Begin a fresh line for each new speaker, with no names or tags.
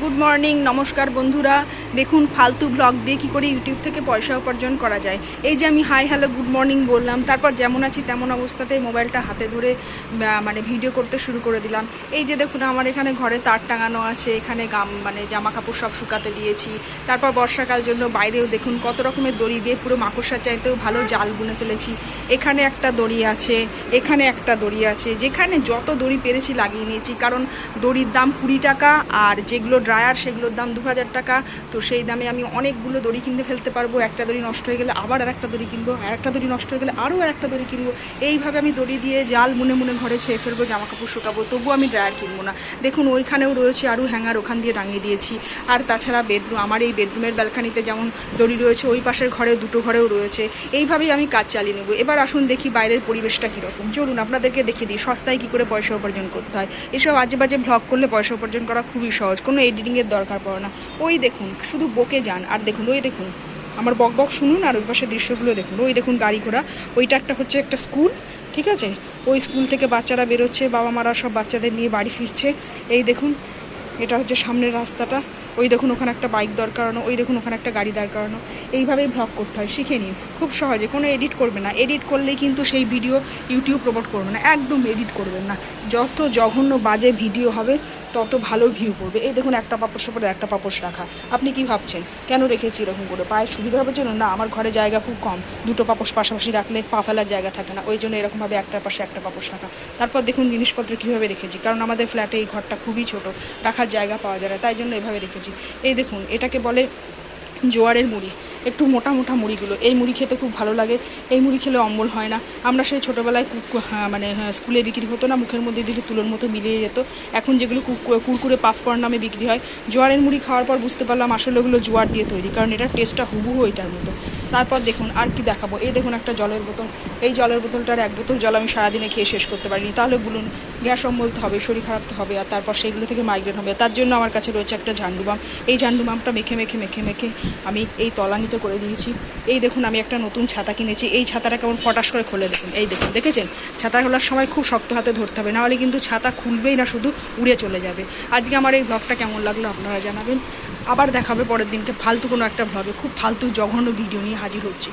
Good morning নমস্কার বন্ধুরা। দেখুন, ফালতু ব্লগ দিয়ে কী করে ইউটিউব থেকে পয়সা উপার্জন করা যায়। এই যে আমি হাই হ্যালো গুড মর্নিং বললাম, তারপর যেমন আছি তেমন অবস্থাতে মোবাইলটা হাতে ধরে মানে ভিডিও করতে শুরু করে দিলাম। এই যে দেখুন, আমার এখানে ঘরে তার টাঙানো আছে, এখানে গাম মানে জামা কাপড় সব শুকাতে দিয়েছি। তারপর বর্ষাকাল জন্য বাইরেও দেখুন, কত রকমের দড়ি দিয়ে পুরো মাকড়সার চাইতেও ভালো জাল বুনে ফেলেছি। এখানে একটা দড়ি আছে, এখানে একটা দড়ি আছে, যেখানে যত দড়ি পেরেছি লাগিয়ে নিয়েছি। কারণ দড়ির দাম কুড়ি টাকা, আর যেগুলো ড্রায়ার, সেগুলোর দাম দু হাজার টাকা। তো সেই দামে আমি অনেকগুলো দড়ি কিনতে ফেলতে পারব। একটা দড়ি নষ্ট হয়ে গেলে আবার আর একটা দড়ি কিনবো, আর একটা দড়ি নষ্ট হয়ে গেলে আরও আর একটা দড়ি কিনবো। এইভাবে আমি দড়ি দিয়ে জাল মুনে মুনে ঘরে ছেয়ে ফেলব জামা কাপড় শুকাবো, তবুও আমি ড্রায়ার কিনবো না। দেখুন, ওইখানেও রয়েছে আরও হ্যাঙ্গার, ওখান দিয়ে টাঙিয়ে দিয়েছি। আর তাছাড়া বেডরুম, আমার এই বেডরুমের ব্যালকানিতে যেমন দড়ি রয়েছে, ওই পাশের ঘরে দুটো ঘরেও রয়েছে। এইভাবেই আমি কাজ চালিয়ে নেব। এবার আসুন দেখি বাইরের পরিবেশটা কীরকম। চলুন, আপনাদেরকে দেখে দিই, সস্তায় কী করে পয়সা উপার্জন করতে হয়। এসব আজে বাজে ভ্লগ করলে পয়সা উপার্জন করা খুবই সহজ। কোনো এডিটিংয়ের দরকার পড়ে না। ওই দেখুন, শুধু বকে যান। আর দেখুন, ওই দেখুন, আমার বক বক শুনুন, আর ওই পাশে দৃশ্যগুলো দেখুন। ওই দেখুন গাড়ি ঘোড়া। ওইটা একটা হচ্ছে একটা স্কুল, ঠিক আছে? ওই স্কুল থেকে বাচ্চারা বেরোচ্ছে বাবা মারা সব বাচ্চাদের নিয়ে বাড়ি ফিরছে। এই দেখুন, এটা হচ্ছে সামনের রাস্তাটা। ওই দেখুন ওখানে একটা বাইক দাঁড় করানো, ওই দেখুন ওখানে একটা গাড়ি দাঁড় করানো। এইভাবেই ভ্লগ করতে হয়, শিখে নিন। খুব সহজে, কোনো এডিট করবে না। এডিট করলেই কিন্তু সেই ভিডিও ইউটিউব প্রমোট করবে না, একদম এডিট করবেন না। যত জঘন্য বাজে ভিডিও হবে, তত ভালো ভিউ পড়বে। এই দেখুন একটা পাপড় সাপড়ে একটা পাপড় রাখা। আপনি কি ভাবছেন? কেন রেখেছি এরকম করে? পায়ের সুবিধা হবার জন্য? না, আমার ঘরে জায়গা খুব কম। দুটো পাপোশ পাশাপাশি রাখলে পা ফেলার জায়গা থাকে না। ওই জন্য এরকমভাবে একটার পাশে একটা পাপোশ রাখা। তারপর দেখুন জিনিসপত্র কীভাবে রেখেছি। কারণ আমাদের ফ্ল্যাটে এই ঘরটা খুবই ছোট। রাখার জায়গা পাওয়া যায় না। তাই জন্য এভাবে রেখেছি। এই দেখুন এটাকে বলে জোয়ারের মুড়ি। একটু মোটা মোটা মুড়িগুলো। এই মুড়ি খেতে খুব ভালো লাগে। এই মুড়ি খেলে অম্বল হয় না। আমরা সেই ছোটোবেলায় কুক- হ্যাঁ, মানে হ্যাঁ, স্কুলে বিক্রি হতো না। মুখের মধ্যে দিলে তুলোর মতো মিলিয়ে যেত। এখন যেগুলো কুরকুরে পাফকর্ন নামে বিক্রি হয় জোয়ারের মুড়ি খাওয়ার পর বুঝতে পারলাম আসলে ওগুলো জোয়ার দিয়ে তৈরি। কারণ এটার টেস্টটা হুবহু এটার মতো। তারপর দেখুন আর কি দেখাবো। এই দেখুন একটা জলের বোতল। এই জলের বোতলটার এক বোতল জল আমি সারাদিনে খেয়ে শেষ করতে পারিনি। তাহলে বলুন গ্যাস অম্বল তো হবে শরীর খারাপ তো হবে আর তারপর সেইগুলো থেকে মাইগ্রেন হবে। তার জন্য আমার কাছে রয়েছে একটা ঝান্ডু বাম। এই ঝান্ডু বামটা মেখে মেখে মেখে মেখে আমি এই তলানিতে করে দিয়েছি। এই দেখুন, আমি একটা নতুন ছাতা কিনেছি। এই ছাতাটা কেমন ফটাস করে খুলে দেখুন। এই দেখুন, দেখেছেন? ছাতা খোলার সময় খুব শক্ত হাতে ধরতে হবে, নাহলে কিন্তু ছাতা খুলবেই না, শুধু উড়ে চলে যাবে। আজকে আমার এই ব্লগটা কেমন লাগল আপনারা জানাবেন। আবার দেখাবে পরের দিনকে ফালতু কোনো একটা ব্লগে খুব ফালতু জঘন্য ভিডিও নিয়ে হাজির হচ্ছে।